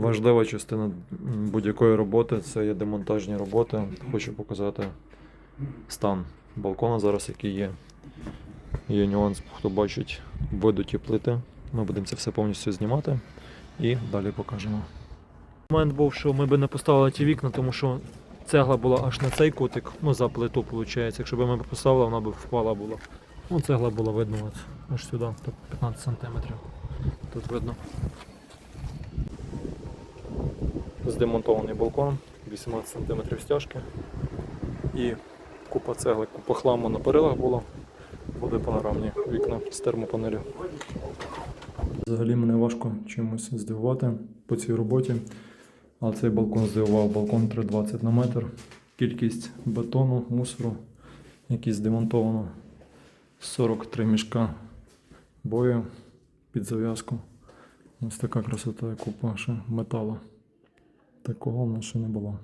Важлива частина будь-якої роботи це є демонтажні роботи. Хочу показати стан балкона зараз, який є. Є нюанс, хто бачить видуті плити. Ми будемо це все повністю знімати і далі покажемо. Момент був, що ми би не поставили ті вікна, тому що цегла була аж на цей кутик, ну за плиту, виходить. Якщо б ми поставили, вона б впала була. Ну, цегла була видно аж сюди, 15 см. Тут видно. Здемонтований балкон, 18 см стяжки і купа цегли, купа хламу на перилах було. Буде панорамні вікна з термопанелі. Взагалі мене важко чимось здивувати по цій роботі. Але цей балкон здивував. Балкон 320 на метр. Кількість бетону, мусору, який здемонтовано. 43 мішка бою під зав'язку. Ось така красота і купа ще металу. Такого в нас ще не було.